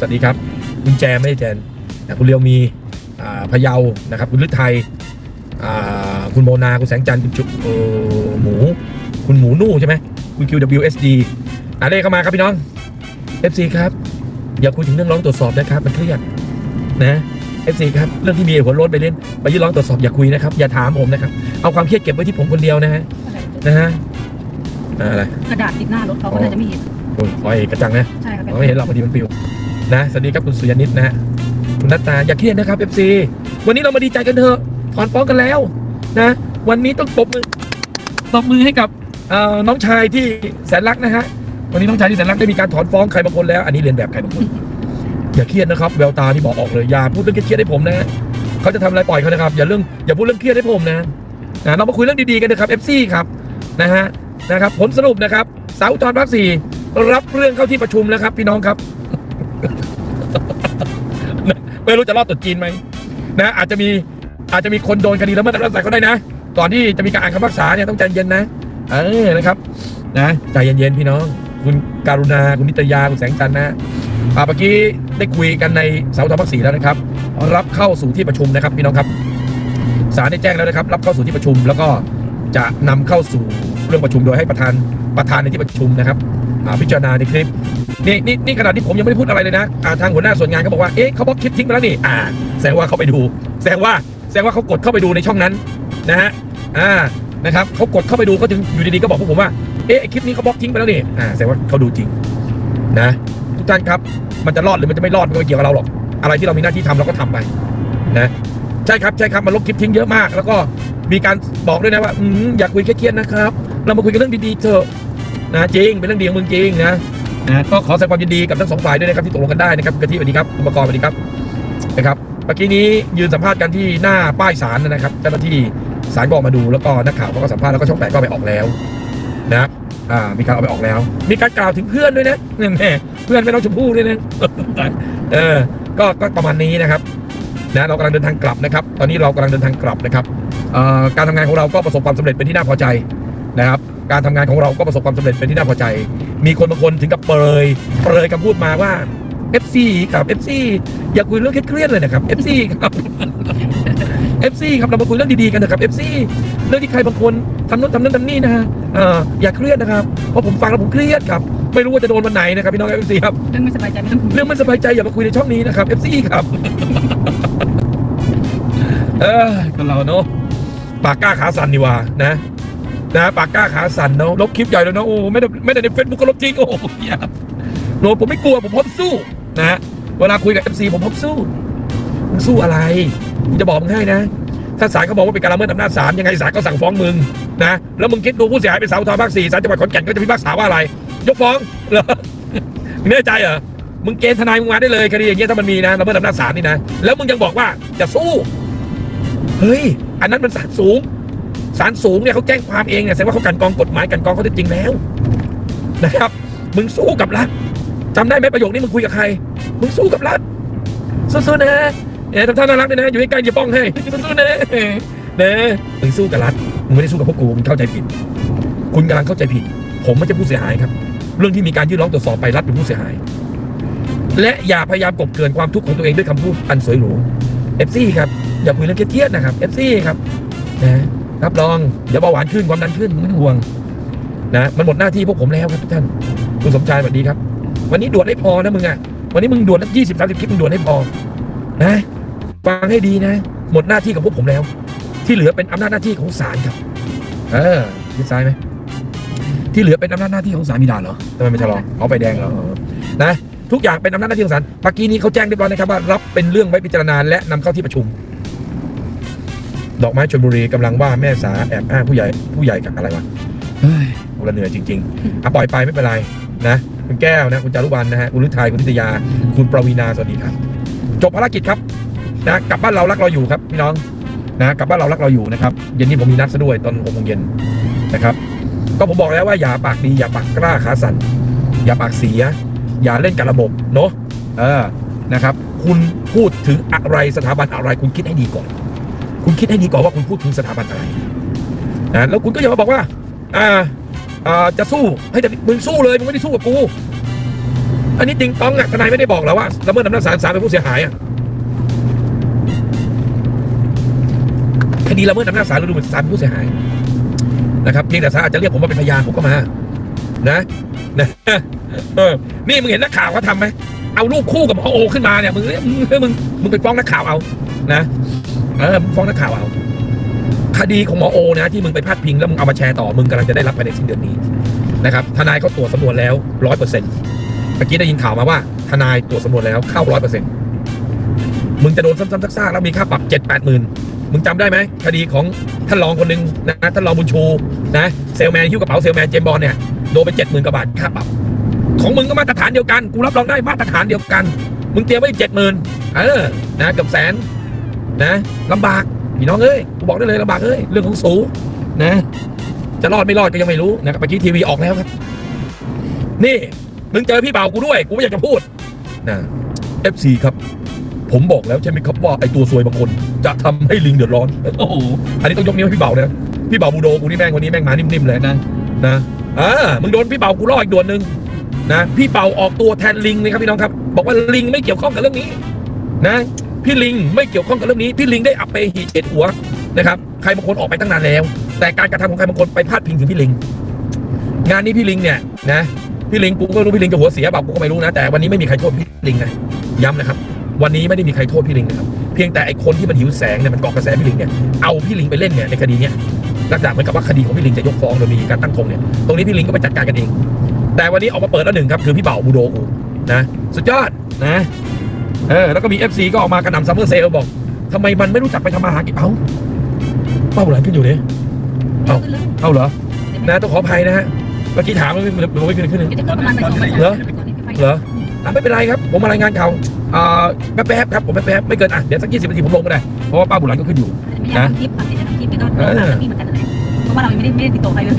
สวัสดีครับ คุณแจไม่ใช่แจนอะคุณเรียวมีอ่าพะเยานะครับ คุณฤทัยอ่าคุณโมนา คุณแสงจันทร์คุณจุเอ่อหมู คุณหมูนู่ใช่ไหมคุณ QWSD อะเลขเข้ามาครับพี่น้อง FC ครับ อย่าคุยถึงเรื่องร้องตรวจสอบนะครับ มันเครียดนะ FC ครับเรื่องที่มีหัวโล้นไปเล่นไปยื่นร้องตรวจสอบอย่าคุยนะครับ อย่าถามผมนะครับ เอาความเครียดเก็บไว้ที่ผมคนเดียวนะฮะอะไรนะฮะอ่าอะไรกระดาษติดหน้ารถเขาก็น่าจะไม่เห็นโอ้ยโอ้ยกระจังนะใช่ครับเราไม่เห็นหรอกพอดีมันปลิว นะสวัสดีครับคุณสุยานิตนะฮะคุณนัตตาอย่าเครียดนะครับ FC วันนี้เรามาดีใจกันเถอะถอนฟ้องกันแล้วนะ วันนี้ต้องตบมือตบมือให้กับเอ่อน้องชายที่แสนรักนะฮะวันนี้น้องชายที่แสนรักได้มีการถอนฟ้องใครบางคนแล้ว อันนี้เรียนแบบใครบางคนอย่าเครียดนะครับแววตาที่บอกออกเลยอย่าพูดเรื่องเครียดให้ผมนะฮะเขาจะทำอะไรปล่อยเขานะครับ อย่าเรื่องอย่าพูดเรื่องเครียดให้ผมนะนะเรามาคุยเรื่องดีๆกันนะครับ FC ครับนะฮะนะครับผลสรุปนะครับสาวอุทธรณ์ภาคสี่รับเรื่องเข้าที่ประชุมแล้วครับ พี่น้องครับ ไม่รู้จะรอดตรุษจีนไหมนะอาจจะมีอาจจะมีคนโดนคดีละเมิดอำนาจศาลก็ได้นะก่อนที่จะมีการอ่านคำพิพากษาเนี่ยต้องใจเย็นนะเออนะครับ นะใจเย็นๆพี่น้อง คุณการุณาคุณนิตยาคุณแสงจันทร์นะอ่าเมื่อกี้ได้คุยกันในเสาธรรมภาคสีแล้วนะครับ รับเข้าสู่ที่ประชุมนะครับ พี่น้องครับศาลได้แจ้งแล้วนะครับ รับเข้าสู่ที่ประชุม แล้วก็จะนำเข้าสู่เรื่องประชุมโดยให้ประธานประธานในที่ประชุมนะครับพิจารณาในคลิป นี่นี่นี่ขนาดที่ผมยังไม่ได้พูดอะไรเลยนะอ่าทางหัวหน้าส่วนงานเขาบอกว่าเอ๊ะเขาบล็อกคลิปทิ้งไปแล้วนี่อ่าแสดงว่าเขาไปดู แสดงว่าแสดงว่าเขากดเข้าไปดูในช่องนั้นนะฮะอ่านะครับเขากดเข้าไปดูเขาถึงอยู่ดีๆก็บอกพวกผมว่าเอ๊ะคลิปนี้เขาบล็อกทิ้งไปแล้วนี่อ่าแสดงว่าเขาดูจริงนะทุกท่านครับมันจะรอดหรือมันจะไม่รอดมันก็ไม่เกี่ยวกับเราหรอก อะไรที่เรามีหน้าที่ทำเราก็ทำไปนะใช่ครับใช่ครับมันลบคลิปทิ้งเยอะมาก แล้วก็มีการบอกด้วยนะว่าอืมอย่าคุยเครียดๆนะครับ เรามาคุยกันเรื่องดีๆเถอะนะจริงเป็นเรื่องดีของมึงจริงนะ นะก็ขอแสดงความยินดีกับทั้งสองฝ่ายด้วยนะครับที่ตกลงกันได้นะครับกะทิสวัสดีครับอุปกรณ์สวัสดีครับนะครับเมื่อกี้นี้ยืนสัมภาษณ์กันที่หน้าป้ายศาลนะครับเจ้าหน้าที่ศาลก็ออกมาดูแล้วก็นักข่าวเขาก็สัมภาษณ์แล้วก็ช่องแปดก็ไปออกแล้วนะอ่ามีการเอาไปออกแล้ว มีการกล่าวถึงเพื่อนด้วยนะเนี่ยแม่เพื่อนไม่น้องชมพู่ด้วยนะเออก็ก็ประมาณนี้นะครับนะเรากำลังเดินทางกลับนะครับ ตอนนี้เรากำลังเดินทางกลับนะครับการทำงานของเราก็ประสบความสำเร็จเป็นที่น่าพอใจนะครับ การทำงานของเราก็ประสบความสำเร็จเป็นที่น่าพอใจ มีคนบางคนถึงกับเปรยเปรยคำพูดมาว่า FC ครับ FC อย่าคุยเรื่องเครียดๆเลยนะครับ FC ครับ FC ครับเรามาคุยเรื่องดีๆกันนะครับ FC เรื่องที่ใครบางคนทำโน้นทำนั่นทำนี่นะฮะเอ่ออย่าเครียดนะครับเพราะผมฟังแล้วผมเครียดครับไม่รู้ว่าจะโดนวันไหนนะครับพี่น้อง FC ครับ เรื่องไม่สบายใจไม่ต้องคุยเรื่องไม่สบายใจอย่ามาคุยในช่องนี้นะครับ FC ครับ เออก็เราเนาะปากกล้าขาสั่นดีว่านะ นะปากกล้าขาสั่นเนาะลบคลิปใหญ่เลยเนาะโอ้ไม่ได้ไม่ได้ในเฟซบุ๊กก็ลบจริงโอ้โหอย่าโนผมไม่กลัวผมพร้อมสู้นะเวลาคุยกับ FC ผมพร้อมสู้มึงสู้อะไรกูจะบอกมึงให้นะถ้าศาลเขาบอกว่าเป็นการละเมิดอำนาจศาลยังไงศาลก็สั่งฟ้องมึงนะแล้วมึงคิดดูผู้เสียหายเป็นสาวทอภาคสี่ศาลจังหวัดขอนแก่นก็จะพิพากษาว่าอะไร ยกฟ้องเหรอมึงแน่ใจเหรอมึงเกณฑ์ทนายมึงมาได้เลยคดีอย่างเงี้ยถ้ามันมีนะละเมิดอำนาจศาลนี่นะแล้วมึงยังบอกว่าจะสู้ เฮ้ย อันนั้นมันศาลสูง ศาลสูงเนี่ยเขาแจ้งความเองเนี่ยแสดงว่าเขากันกองกฎหมายกันกองเขาได้จริงแล้วนะครับ มึงสู้กับรัฐจำได้ไหมประโยคนี้มึงคุยกับใคร มึงสู้กับรัฐสู้ๆนะเนี่ยทำท่าน่ารักด้วยนะ อยู่ใกล้ๆจะป้องให้สู้ๆนะนะมึงสู้กับรัฐมึงไม่ได้สู้กับพวกกูมึงเข้าใจผิด คุณกำลังเข้าใจผิด ผมไม่ใช่ผู้เสียหายครับ เรื่องที่มีการยื่นร้องตรวจสอบไปรัฐเป็นผู้เสียหาย และอย่าพยายามกบเกลื่อนความทุกข์ของตัวเองด้วยคำพูดอันสวยหรูเอฟซีครับอย่าคุยเรื่องเครียดๆนะครับเอฟซีครับนะ รับรองเดี๋ยวเบาหวานขึ้นความดันขึ้นไม่ต้องห่วงนะมันหมดหน้าที่พวกผมแล้วครับทุกท่านคุณสมชายสวัสดีครับ วันนี้ด่วนให้พอนะมึงอะวันนี้มึงด่วนยี่สิบสามสิบคลิปมึงด่วนให้พอนะฟังให้ดีนะ หมดหน้าที่ของพวกผมแล้ว ที่เหลือเป็นอำนาจหน้าที่ของศาลครับ เออยิดซ้ายไหมที่เหลือเป็นอำนาจหน้าที่ของศาลมีด่านเหรอทำไมไม่ชะลอเอาไฟแดงเหรอนะทุกอย่างเป็นอำนาจหน้าที่ของศาลเมื่อกี้นี้เขาแจ้งเรียบร้อยนะครับว่ารับเป็นเรื่องไว้พิจารณาและนำเข้าที่ประชุม ดอกไม้ชนบุรีกำลังว่าแม่สาแอบอ้างผู้ใหญ่ผู้ใหญ่กับอะไรวะเฮ้ยกูละเหนื่อยจริงๆอะปล่อยไปไม่เป็นไรนะ คุณแก้วนะ คุณจารุวรรณนะฮะคุณฤทัยคุณนิตยา คุณประวีนาสวัสดีครับ จบภารกิจครับนะกลับบ้านเรารักเราอยู่ครับพี่น้องนะกลับบ้านเรารักเราอยู่นะครับเย็นนี้ผมมีนัดซะด้วยตอนหกโมงเย็นนะครับ ก็ผมบอกแล้วว่าอย่าปากดีอย่าปากกล้าขาสั่นอย่าปากเสีย อย่าเล่นกับระบบเนาะเออนะครับ คุณพูดถึงอะไรสถาบันอะไรคุณคิดให้ดีก่อน คุณคิดให้ดีก่อนว่าคุณพูดถึงสถาบันอะไรนะแล้วคุณก็อย่ามาบอกว่า อ่าอ่าจะสู้ให้แต่มึงสู้เลยมึงไม่ได้สู้กับกู อันนี้ติงต้องอะทนายไม่ได้บอกเราว่าละเมิดอำนาจศาลศาลเป็นผู้เสียหายอะคดีละเมิดอำนาจศาลเราดูเป็นศาลเป็นผู้เสียหายนะครับเพียงแต่ศาลอาจจะเรียกผมมาเป็นพยานผมก็มา นะนะเออนี่มึงเห็นนักข่าวเขาทำไหมเอารูปคู่กับหมอโอขึ้นมาเนี่ยมึงมึงมึงมึงไปฟ้องนักข่าวเอานะ เออฟ้องนักข่าวเอา คดีของหมอโอนะ ที่มึงไปพาดพิงแล้วมึงเอามาแชร์ต่อมึงกำลังจะได้รับภายในสิ้นเดือนนี้นะครับทนายเขาตรวจสำนวนแล้วร้อยเปอร์เซ็นต์เมื่อกี้ได้ยินข่าวมาว่า ทนายตรวจสำนวนแล้วเข้าร้อยเปอร์เซ็นต์มึงจะโดนซ้ำๆซากๆแล้วมีค่าปรับเจ็ดแปดหมื่นมึงจำได้ไหมคดีของท่านรองคนหนึ่งนะท่านรองบุญชูนะเซลแมนหิ้วกระเป๋าเซลแมนเจมบอลเนี่ยโดนไปเจ็ดหมื่นกว่าบาทค่าปรับ ของมึงก็มาตรฐานเดียวกันกูรับรองได้มาตรฐานเดียวกัน มึงเตรียมไว้เจ็ดหมื่นเออนะเกับแสน นะลำบากพี่น้องเอ้ยกูบอกได้เลยลำบากเอ้ยเรื่องของสูนะ จะรอดไม่รอดก็ยังไม่รู้นะครับเมื่อกี้ทีวีออกแล้วครับ นี่มึงเจอพี่เบากูด้วยกูไม่อยากจะพูดนะ FC ครับ ผมบอกแล้วใช่ไหมครับว่าไอตัวซวยบางคน จะทำให้ลิงเดือดร้อนโอ้โหอันนี้ต้องยกนิ้วให้พี่เบานะพี่เบาบูโดกูนี่แม่งวันนี้แม่งมานิ่มๆเลยนะนะอ่ามึงโดนพี่เบากูล่ออีกดวนหนึ่งนะพี่เบาออกตัวแทนลิงเลยครับพี่น้องครับ บอกว่าลิงไม่เกี่ยวข้องกับเรื่องนี้ นะ พี่ลิงไม่เกี่ยวข้องกับเรื่องนี้พี่ลิงได้อับไปหีเจ็ดหัวนะครับใครบางคนออกไปตั้งนานแล้ว แต่การกระทำของใครบางคนไปพาดพิงถึงพี่ลิง งานนี้พี่ลิงเนี่ยนะพี่ลิงกูก็รู้พี่ลิงจะหัวเสียเปล่ากูก็ไม่รู้นะแต่วันนี้ไม่มีใครโทษพี่ลิงนะย้ำนะครับ วันนี้ไม่ได้มีใครโทษพี่ลิงนะครับเพียงแต่ไอคนที่มันหิวแสงเนี่ยมันเกาะกระแสพี่ลิงเนี่ยเอาพี่ลิงไปเล่นเนี่ยในคดีเนี้ยลักษณะเหมือนกับว่าคดีของพี่ลิงจะยกฟ้องโดยมีการตั้งธงเนี่ยตรงนี้พี่ลิงก็ไปจัดการกันเองแต่วันนี้ออกมาเปิดแล้วหนึ่งครับคือพี่เป่าบูโดกูนะสุดยอดนะ เออแล้วก็มี FC ก็ออกมากระหน่ำซัมเมอร์เซลบอกทำไมมันไม่รู้จักไปทำมาหากินเอ้าเป้าหลังขึ้นอยู่เนี่ยเดี๋ยวขึ้นเลยเอ้าเหรอ นะต้องขออภัยนะฮะ เมื่อกี้ถามมันไม่มันไม่ขึ้นขึ้นเดี๋ยวจะขึ้นประมาณไปสองไปสามเหรอก่อนที่จะไปเหรออะไม่เป็นไรครับ ผมมารายงานข่าวอ่าแป๊บๆครับ ผมแป๊บๆไม่เกินอะ เดี๋ยวสักยี่สิบนาทีผมลงก็ได้ เพราะว่าป้าบุหลันก็ขึ้นอยู่ไม่อยากทำคลิปฝั่งที่จะทำคลิปเดี๋ยวก็โดนด่าพี่เหมือนกันนั่นแหละเพราะว่าเรายังไม่ได้ไม่ได้ติดต่อใครเลย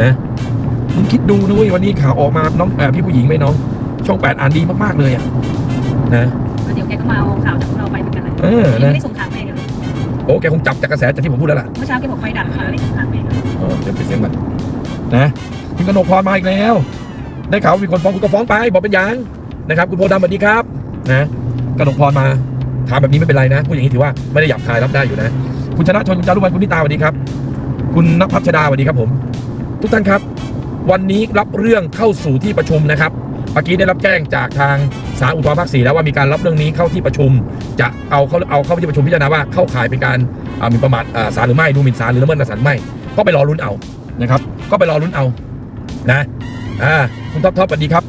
นะมึงคิดดูนะเว้ยวันนี้ข่าวออกมาน้องเอ่อพี่ผู้หญิงไหมน้อง ช่องแปดอ่านดีมาก ๆ เลยอะนะเดี๋ยวแกก็มาเอาข่าวจากพวกเราไปเหมือนกันนะเออยังนะไม่ได้ส่งข่าวแม่กันเลยโอ้แกคงจับจากกระแสจากที่ผมพูดแล้วล่ะเมื่อเช้าแกบอกไฟดับข่าวไม่ได้ส่งข่าวแม่กันเออเดี๋ยวไปเสียงมันนะคุณกนกพรมาอีกแล้ว ได้ข่าวว่ามีคนฟ้องคุณก็ฟ้องไปบอกเป็นหยังนะครับ คุณโพธิ์ดำสวัสดีครับนะกนกพรมาถามแบบนี้ไม่เป็นไรนะพูดอย่างนี้ถือว่าไม่ได้หยาบคายรับได้อยู่นะ คุณชนะชนคุณจารุวรรณคุณนิตาสวัสดีครับ คุณนภัชดาสวัสดีครับผม ทุกท่านครับ วันนี้รับเรื่องเข้าสู่ที่ประชุมนะครับ เมื่อกี้ได้รับแจ้งจากทางศาลอุทธรภาคสี่แล้วว่ามีการรับเรื่องนี้เข้าที่ประชุม จะเอาเขาเอาเข้าที่ประชุมพิจารณาว่าเข้าข่ายเป็นการหมิ่นประมาทอ่าศาลหรือไม่ดูหมิ่นศาลหรือละเมิดอำนาจศาลหรือไม่ ก็ไปรอลุ้นเอานะครับก็ไปรอลุ้นเอานะอ่าคุณท็อปท็อปสวัสดีครับ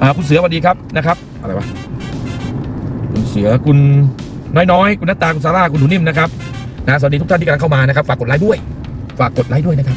อ่าคุณเสือสวัสดีครับนะครับอะไรวะคุณเสือคุณน้อยๆคุณนัตตาคุณซาร่าคุณหนูนิ่มนะครับนะสวัสดีทุกท่านที่กำลังเข้ามานะครับฝากกดไลค์ด้วย ฝากกดไลค์ด้วยนะครับ